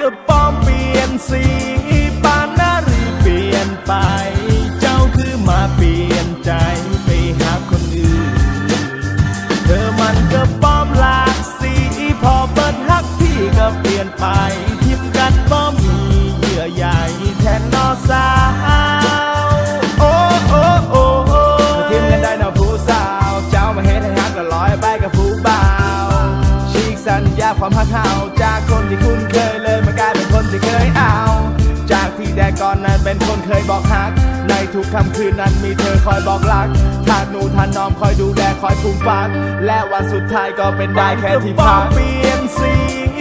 ก็ป้อมเปลี่ยนสีปานนารือเปลี่ยนไป เจ้าคือมาเปลี่ยนใจไปหาคนอื่น เธอมันก็ป้อมหลากสีพอเปิดฮักพี่ก็เปลี่ยนไปทิมกันป้อมมีเยื่อใยแทนนอสาวโอ้โอ้โอ้โอ้ทิมกันได้นะผู้สาว เจ้ามาเห็นให้ฮักล้วลอยไปกับผู้บ่าวฉีกสัญญาความฮักเฮา เป็นคนเคยบอกฮัก ในทุกค่ำคืนนั้นมีเธอคอยบอกรักทานหนูทานน้อมคอยดูแลคอยปลูกฝังและวันสุดท้ายก็เป็นได้แค่ที่พักเปลี่ยนสีง